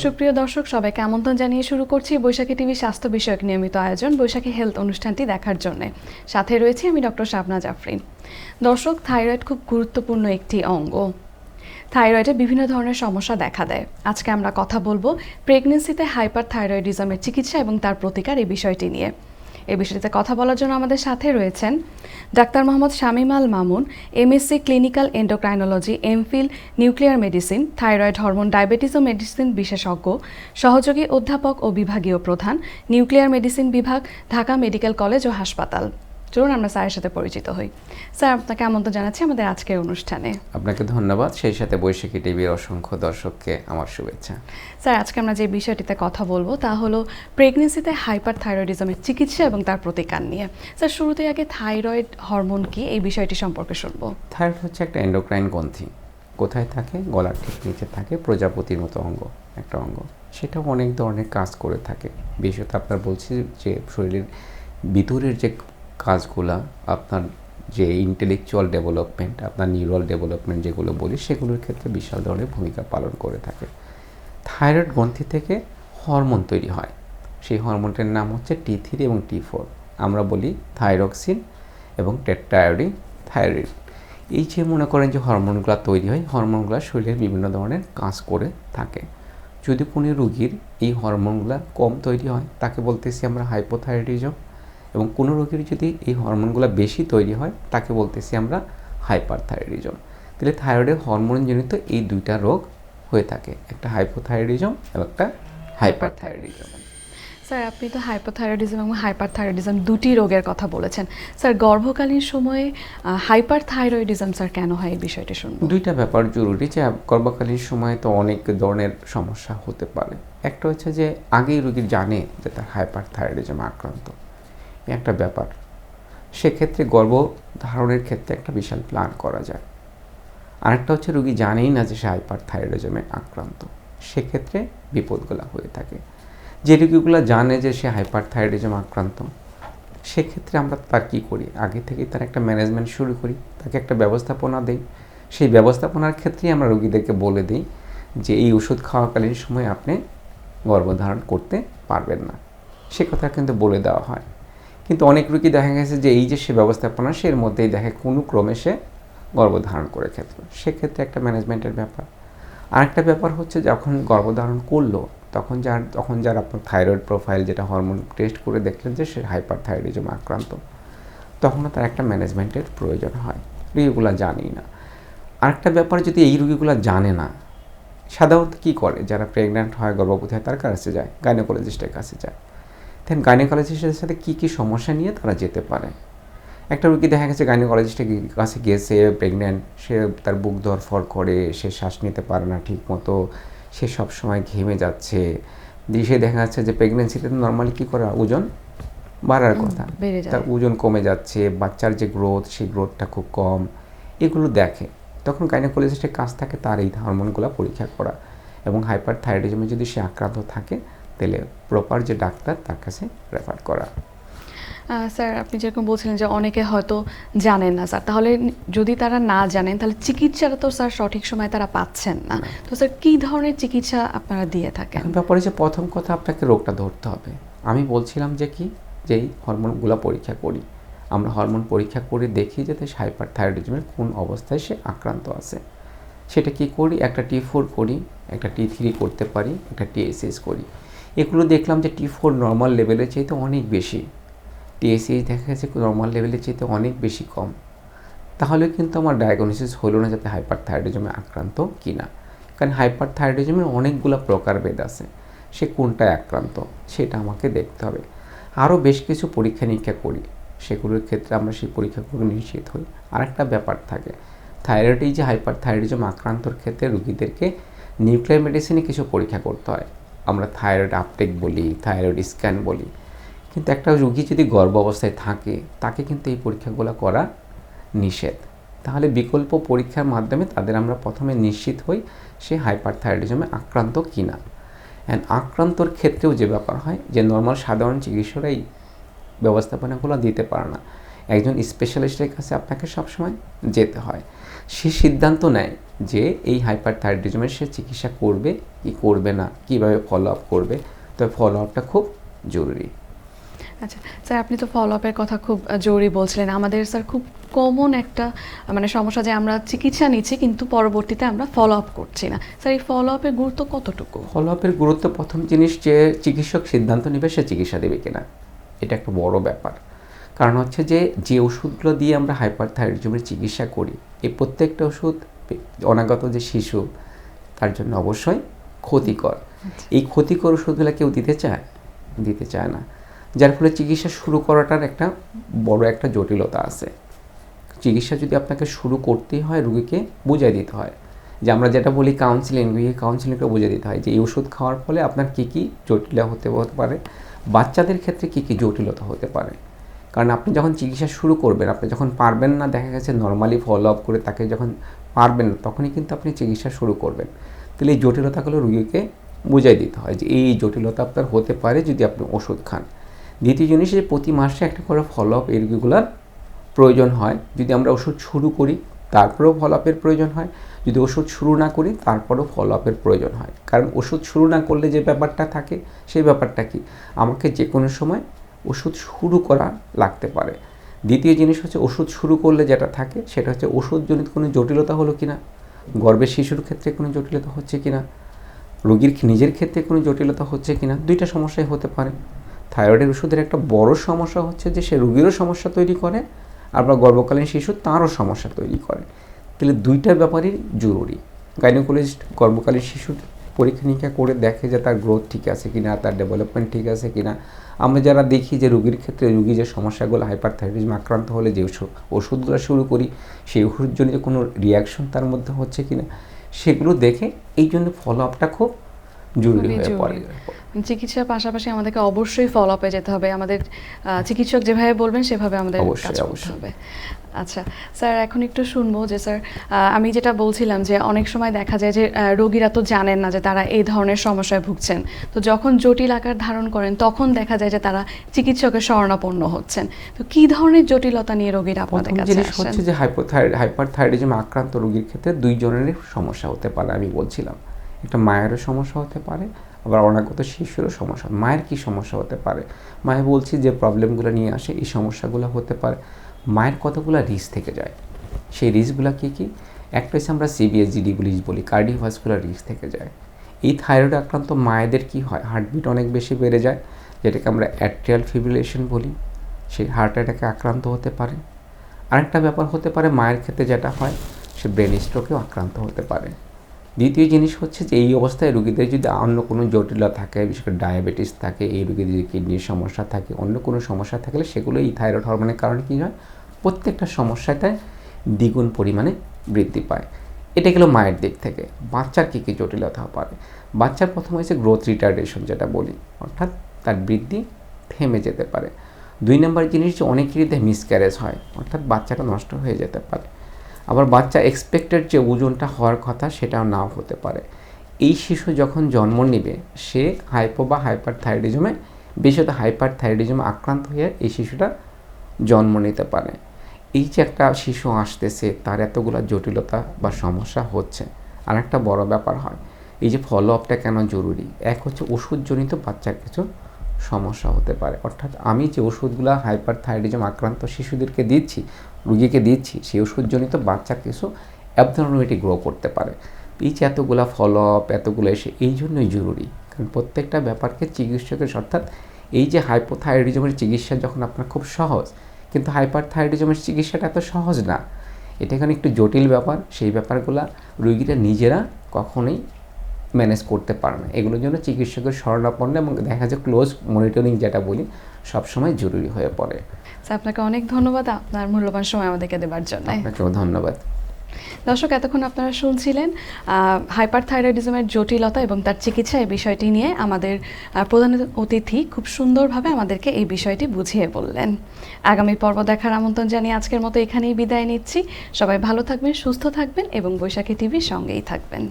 সুপ্রিয় দর্শক, সবাইকে আমন্ত্রণ জানিয়ে শুরু করছি বৈশাখী টিভি স্বাস্থ্য বিষয়ক নিয়মিত আয়োজন বৈশাখী হেলথ অনুষ্ঠানটি দেখার জন্য। সাথে রয়েছে আমি ডক্টর শাবনা জাফরিন। দর্শক, থাইরয়েড খুব গুরুত্বপূর্ণ একটি অঙ্গ। থাইরয়েডে বিভিন্ন ধরনের সমস্যা দেখা দেয়। আজকে আমরা কথা বলব প্রেগনেন্সিতে হাইপার থাইরয়েডিজমের চিকিৎসা এবং তার প্রতিকার এই বিষয়টি নিয়ে। এই বিষয়টিতে কথা বলার জন্য আমাদের সাথে রয়েছেন doctor Mohammad Shamim Al Mamun MSc clinical endocrinology MPhil nuclear medicine thyroid hormone diabetes ও মেডিসিন বিশেষজ্ঞ, সহযোগী অধ্যাপক ও বিভাগীয় প্রধান নিউক্লিয়ার মেডিসিন বিভাগ, ঢাকা মেডিকেল কলেজ ও হাসপাতাল। চলুন আমরা স্যারের সাথে পরিচিত হই। স্যার আপনাকে আমন্ত্রণ জানাচ্ছি আমাদের আজকের অনুষ্ঠানে। আপনাকে ধন্যবাদ। সেই সাথে বৈশাখী টিভির অসংখ্য দর্শককে আমার শুভেচ্ছা। স্যার আজকে আমরা যে বিষয়টিতে কথা বলব তা হলো প্রেগনেন্সিতে হাইপার থাইরয়েডিজমের চিকিৎসা এবং তার প্রতিকার নিয়ে। স্যার শুরুতে আগে থাইরয়েড হরমোন কি? এই বিষয়টি সম্পর্কে শুনব। থাইরয়েড হচ্ছে একটা এন্ডোক্রাইন গ্রন্থি। কোথায় থাকে? গলার ঠিক নিচে থাকে প্রজাপতির মতো অঙ্গ একটা অঙ্গ। সেটাও অনেক ধরনের কাজ করে থাকে। বিশেষত আপনার বলছি যে শরীরের ভিতরের যে কাজগুলা, আপনার যে ইন্টেলেকচুয়াল ডেভেলপমেন্ট আপনার নিউরাল ডেভেলপমেন্ট যেগুলো বলি, সেগুলোর ক্ষেত্রে বিশাল ধরনের ভূমিকা পালন করে থাকে। থাইরয়েড গ্রন্থি থেকে হরমোন তৈরি হয়। সেই হরমোনটার নাম হচ্ছে টি থ্রি এবং টি ফোর আমরা বলি থাইরক্সিন এবং টেট্রায়োডি থাইরয়েড এই যে মনে করেন যে হরমোনগুলো তৈরি হয় হরমোনগুলো শরীরের বিভিন্ন ধরনের কাজ করে থাকে। যদি কোনো রুগীর এই হরমোনগুলো কম তৈরি হয়, তাকে বলতেছি আমরা হাইপোথাইরয়েডিজম এবং কোনো রোগীর যদি এই হরমোনগুলো বেশি তৈরি হয় তাকে বলতেছি আমরা হাইপার থাইরয়েডিজম তাহলে থাইরয়েডের হরমোনজনিত এই দুইটা রোগ হয়ে থাকে একটা হাইপোথাইরয়েডিজম এবং একটা হাইপার থাইরয়েডিজম স্যার আপনি তো হাইপারথাইরয়েডিজম এবং হাইপারথাইরয়েডিজম দুটি রোগের কথা বলেছেন। স্যার গর্ভকালীন সময়ে হাইপার থাইরয়েডিজম স্যার কেন হয় এই বিষয়টি শুনব? দুইটা ব্যাপার জরুরি যে গর্ভকালীন সময়ে তো অনেক ধরনের সমস্যা হতে পারে। একটা হচ্ছে যে আগেই রোগী জানে যে তার হাইপার থাইরয়েডিজম আক্রান্ত। একটা ব্যাপার। সেক্ষেত্রে গর্ভ ধারণের ক্ষেত্রে একটা বিশাল প্ল্যান করা যায়। আরেকটা হচ্ছে রুগী জানেই না যে সে হাইপার থাইরয়েডিজমে আক্রান্ত। সেক্ষেত্রে বিপদগুলো হয়ে থাকে। যে রুগীগুলো জানে যে সে হাইপার থাইরয়েডিজম আক্রান্ত, সেক্ষেত্রে আমরা তার কী করি? আগে থেকেই তার একটা ম্যানেজমেন্ট শুরু করি। তাকে একটা ব্যবস্থাপনা দেই। সেই ব্যবস্থাপনার ক্ষেত্রেই আমরা রোগীদেরকে বলে দিই যে, এই ওষুধ খাওয়াকালীন সময় আপনি গর্ভধারণ করতে পারবেন না। সে কথা কিন্তু বলে দেওয়া হয়। কিন্তু অনেক রোগী দেখা গেছে যে এই যে সে ব্যবস্থাপনা, সে এর মধ্যেই দেখে কোনো ক্রমে সে গর্ভধারণ করে ক্ষেত্র সেক্ষেত্রে একটা ম্যানেজমেন্টের ব্যাপার। আরেকটা ব্যাপার হচ্ছে যখন গর্ভধারণ করল, তখন যার তখন যার আপনার থাইরয়েড প্রোফাইল যেটা হরমোন টেস্ট করে দেখলেন যে সে হাইপার থাইরয়েডিজম আক্রান্ত, তখনও তার একটা ম্যানেজমেন্টের প্রয়োজন হয়। রুগীগুলো জানেই না। আরেকটা ব্যাপার যদি এই রুগীগুলো জানে না, সাধারণত কী করে? যারা প্রেগন্যান্ট হয়, গর্ভবতী হয়, তার কাছে যায় গাইনোকোলজিস্টের কাছে যায়। দেন গাইনোকোলজিস্টের সাথে কী কী সমস্যা নিয়ে তারা যেতে পারে? একটা রুগী দেখা গেছে গাইনোকোলজিস্টের কাছে গিয়েছে প্রেগন্যান্ট সে তার বুক ধরফর করে সে শ্বাস নিতে পারে না ঠিক মতো সে সবসময় ঘেমে যাচ্ছে। দিয়ে সে দেখা যাচ্ছে যে প্রেগনেন্সিতে নর্মালি কী করা? ওজন বাড়ার কথা। তার ওজন কমে যাচ্ছে বাচ্চার যে গ্রোথ সেই গ্রোথটা খুব কম এগুলো দেখে। তখন গাইনোকোলজিস্টের কাজ থাকে তার এই হরমোনগুলো পরীক্ষা করা। এবং হাইপার থাইরয়েডিজমে যদি সে আক্রান্ত থাকে তাহলে প্রপার যে ডাক্তার তার কাছে রেফার করা। স্যার আপনি যেরকম বলছিলেন যে অনেকে হয়তো জানেন না স্যার। তাহলে যদি তারা না জানেন তাহলে চিকিৎসাটা তো স্যার সঠিক সময় তারা পাচ্ছেন না। তো স্যার কী ধরনের চিকিৎসা আপনারা দিয়ে থাকেন? এখন ব্যাপারে যে প্রথম কথা আপনাকে রোগটা ধরতে হবে। আমি বলছিলাম যে কি যে এই হরমোনগুলো পরীক্ষা করি। আমরা হরমোন পরীক্ষা করে দেখি যে হাইপার থাইরয়েডিজমের কোন অবস্থায় সে আক্রান্ত আছে। সেটা কি করি? একটা টি ফোর করি একটা টি থ্রি করতে পারি একটা টিএসএস করি। এগুলো দেখলাম যে টি ফোর নর্মাল লেভেলের চাইতে অনেক বেশি। টিএসএস দেখা গেছে নর্মাল লেভেলের চাইতে অনেক বেশি কম। তাহলে কিন্তু আমার ডায়াগনোসিস হলো না যাতে হাইপার থাইরয়েডিজমে আক্রান্ত কিনা। কারণ হাইপার থাইরয়েডিজমের অনেকগুলো প্রকারভেদ আছে। সে কোনটায় আক্রান্ত সেটা আমাকে দেখতে হবে। আরও বেশ কিছু পরীক্ষা নিরীক্ষা করি। সেগুলোর ক্ষেত্রে আমরা সেই পরীক্ষাগুলো নিশ্চিত হই। আরেকটা ব্যাপার থাকে। থাইরয়েড যে হাইপার থাইরয়েডিজম আক্রান্তর ক্ষেত্রে রুগীদেরকে নিউক্লিয়ার মেডিসিনে কিছু পরীক্ষা করতে হয়। আমরা থাইরয়েড আপটেক বলি থাইরয়েড স্ক্যান বলি। কিন্তু একটা রুগী যদি গর্ভ অবস্থায় থাকে, তাকে কিন্তু এই পরীক্ষাগুলো করা নিষেধ। তাহলে বিকল্প পরীক্ষার মাধ্যমে তাদের আমরা প্রথমে নিশ্চিত হই সে হাইপার থাইরয়েডিজমে আক্রান্ত কিনা। অ্যান্ড আক্রান্তর ক্ষেত্রেও যে ব্যাপার হয় যে নর্মাল সাধারণ চিকিৎসরাই ব্যবস্থাপনাগুলো দিতে পারে না। একজন স্পেশালিস্টের কাছে আপনাকে সবসময় যেতে হয়। সে সিদ্ধান্ত নেয় যে এই হাইপার থাইরয়েডিজমের সে চিকিৎসা করবে কি করবে না কীভাবে ফলো আপ করবে তবে ফলো আপটা খুব জরুরি। আচ্ছা স্যার আপনি তো ফলো আপের কথা খুব জরুরি বলছিলেন। আমাদের স্যার খুব কমন একটা মানে সমস্যা যে আমরা চিকিৎসা নিচ্ছি কিন্তু পরবর্তীতে আমরা ফলো আপ করছি না। স্যার এই ফলো আপের গুরুত্ব কতটুকু? ফলো আপের গুরুত্ব প্রথম জিনিস যে চিকিৎসক সিদ্ধান্ত নেবে সে চিকিৎসা দেবে কিনা। এটা একটা বড় ব্যাপার। কারণ হচ্ছে যে যে ওষুধগুলো দিয়ে আমরা হাইপার থাইরয়েডিজমের চিকিৎসা করি এই প্রত্যেকটা ওষুধ অনাগত যে শিশু তার জন্য অবশ্যই ক্ষতিকর। এই ক্ষতিকর ওষুধগুলো কেউ দিতে চায়? দিতে চায় না। যার ফলে চিকিৎসা শুরু করাটার একটা বড় একটা জটিলতা আছে। চিকিৎসা যদি আপনাকে শুরু করতেই হয় রুগীকে বুঝাই দিতে হয়। যে আমরা যেটা বলি কাউন্সিলিং রুগীকে কাউন্সিলিংকে বুঝিয়ে দিতে হয় যে এই ওষুধ খাওয়ার ফলে আপনার কী কী জটিলতা হতে হতে পারে? বাচ্চাদের ক্ষেত্রে কী কী জটিলতা হতে পারে? কারণ আপনি যখন চিকিৎসা শুরু করবেন আপনি যখন পারবেন না দেখা গেছে নর্মালি ফলো আপ করে তাকে যখন পারবেন না, তখনই কিন্তু আপনি চিকিৎসা শুরু করবেন। তাহলে এই জটিলতাগুলো রুগীকে বুঝাই দিতে হয় যে এই জটিলতা আপনার হতে পারে যদি আপনি ওষুধ খান। দ্বিতীয় জিনিস যে প্রতি মাসে একটা করে ফলো আপ এই প্রয়োজন হয়। যদি আমরা ওষুধ শুরু করি, তারপরেও ফলো আপের প্রয়োজন হয়। যদি ওষুধ শুরু না করি, তারপরেও ফলো আপের প্রয়োজন হয়। কারণ ওষুধ শুরু না করলে যে ব্যাপারটা থাকে, সেই ব্যাপারটা কি? আমাকে যে কোনো সময় ওষুধ শুরু করা লাগতে পারে। দ্বিতীয় জিনিস হচ্ছে ওষুধ শুরু করলে যেটা থাকে সেটা হচ্ছে ওষুধজনিত কোনো জটিলতা হলো কিনা? গর্ভের শিশুর ক্ষেত্রে কোনো জটিলতা হচ্ছে কিনা? রোগীর নিজের ক্ষেত্রে কোনো জটিলতা হচ্ছে কিনা? দুইটা সমস্যাই হতে পারে। থাইরয়েডের ওষুধের একটা বড় সমস্যা হচ্ছে যে সে রোগীরও সমস্যা তৈরি করে, আবার গর্ভকালীন শিশু তারও সমস্যা তৈরি করে। তাহলে দুইটার ব্যাপারই জরুরি। গাইনোকোলজিস্ট গর্ভকালীন শিশুর পরীক্ষা নিরীক্ষা করে দেখে যে তার গ্রোথ ঠিক আছে কি না তার ডেভেলপমেন্ট ঠিক আছে কিনা। আমরা যারা দেখি যে রুগীর ক্ষেত্রে রুগী যে সমস্যাগুলো হাইপার থাইরয়েডিজম আক্রান্ত হলে যে ওষুধগুলো শুরু করি, সেই ওষুধ জন্য কোনো রিয়াকশন তার মধ্যে হচ্ছে কি না সেগুলো দেখে এই জন্য ফলো আপটা খুব জরুরি হয়ে পড়ে। চিকিৎসার পাশাপাশি আমাদেরকে অবশ্যই ফলো আপে যেতে হবে। আমাদের চিকিৎসক যেভাবে বলবেন সেভাবে আমাদের কাজ করতে হবে। আচ্ছা স্যার এখন একটু শুনব যে স্যার আমি যেটা বলছিলাম যে অনেক সময় দেখা যায় যে রোগীরা তো জানেন না যে তারা এই ধরনের সমস্যায় ভুগছেন। তো যখন জটিল আকার ধারণ করেন তখন দেখা যায় যে তারা চিকিৎসকের শরণাপন্ন হচ্ছেন। তো কি ধরনের জটিলতা নিয়ে রোগীরা আপনাদের কাছে জিনিস হচ্ছে যে হাইপোথাইরয়েড হাইপার থাইরয়েডিজম আক্রান্ত রোগীর ক্ষেত্রে দুই জনেরই সমস্যা হতে পারে আমি বলছিলাম। একটা মায়েরও সমস্যা হতে পারে, আবার অনাগত শিশুরও সমস্যা মায়ের কি সমস্যা হতে পারে? মায়ের বলছি যে প্রবলেমগুলো নিয়ে আসে, এই সমস্যাগুলো হতে পারে। মায়ের কতগুলো রিস্ক থেকে যায়? সেই রিস্কগুলো কী কী? একটা হচ্ছে আমরা সিবিএসজিডি বলি বলি কার্ডিওভাস্কুলার রিস্ক থেকে যায়। এই থাইরয়েড আক্রান্ত মায়েদের কি হয়? হার্টবিট অনেক বেশি বেড়ে যায়, যেটাকে আমরা অ্যাট্রিয়াল ফিব্রিলেশন বলি। সেই হার্ট অ্যাটাকে আক্রান্ত হতে পারে। আরেকটা ব্যাপার হতে পারে মায়ের ক্ষেত্রে যেটা হয়, সে ব্রেন স্ট্রোকেও আক্রান্ত হতে পারে। দ্বিতীয় জিনিস হচ্ছে যে এই অবস্থায় রুগীদের যদি অন্য কোনো জটিলতা থাকে, বিশেষ করে ডায়াবেটিস থাকে, এই রুগীদের যদি কিডনির সমস্যা থাকে, অন্য কোনো সমস্যা থাকলে সেগুলো এই থাইরয়েড হরমোনের কারণে কী হয়? প্রত্যেকটা সমস্যাতে দ্বিগুণ পরিমাণে বৃদ্ধি পায়। এটা গেলো মায়ের দিক থেকে। বাচ্চার কী কী জটিলতা পারে? বাচ্চার প্রথম হয়েছে গ্রোথ রিটার্ডেশন যেটা বলি, অর্থাৎ তার বৃদ্ধি থেমে যেতে পারে। দুই নম্বর জিনিস যে অনেকেরই মিসক্যারেজ হয়, অর্থাৎ বাচ্চাটা নষ্ট হয়ে যেতে পারে। আবার বাচ্চা এক্সপেক্টেড যে ওজনটা হওয়ার কথা সেটাও নাও হতে পারে। এই শিশু যখন জন্ম নেবে, সে হাইপো বা হাইপার থাইরয়েডিজমে বিশেষত হাইপার থাইরয়েডিজম আক্রান্ত হয়ে এই শিশুটা জন্ম নিতে পারে। এই যে একটা শিশু আসতেছে, তার এতগুলো জটিলতা বা সমস্যা হচ্ছে। আর একটা বড় ব্যাপার হয়, এই যে ফলো আপটা কেন জরুরি? এক হচ্ছে ওষুধজনিত বাচ্চার কিছু সমস্যা হতে পারে। অর্থাৎ আমি যে ওষুধগুলো হাইপার থাইরয়েডিজম আক্রান্ত শিশুদেরকে দিচ্ছি, রুগীকে দিচ্ছি, সেই ওষুধজনিত বাচ্চা কিছু অ্যাবনর্মালিটি গ্রো করতে পারে। এই যে এতগুলা ফলো আপ এতগুলো এসে এই জন্যই জরুরি। কারণ প্রত্যেকটা ব্যাপারকে চিকিৎসকের অর্থাৎ এই যে হাইপোথাইরয়েডিজমের চিকিৎসা যখন আপনার খুব সহজ, কিন্তু হাইপার থাইরয়েডিজমের চিকিৎসাটা এত সহজ না। এটা এখানে একটু জটিল ব্যাপার। সেই ব্যাপারগুলো রুগীরা নিজেরা কখনোই ম্যানেজ করতে পারে না। এগুলোর জন্য চিকিৎসকের শরণাপন্ন এবং দেখা যায় ক্লোজ মনিটরিং যেটা বলি সবসময় জরুরি হয়ে পড়ে। স্যার আপনাকে অনেক ধন্যবাদ আপনার মূল্যবান সময় আমাদেরকে দেওয়ার জন্য। আপনাকেও ধন্যবাদ। দর্শক এতক্ষণ আপনারা শুনছিলেন হাইপার থাইরয়েডিজমের জটিলতা এবং তার চিকিৎসা এই বিষয়টি নিয়ে আমাদের প্রধান অতিথি খুব সুন্দরভাবে আমাদেরকে এই বিষয়টি বুঝিয়ে বললেন। আগামী পর্ব দেখার আমন্ত্রণ জানিয়ে আজকের মতো এখানেই বিদায় নিচ্ছি। সবাই ভালো থাকবেন সুস্থ থাকবেন এবং বৈশাখী টিভির সঙ্গেই থাকবেন।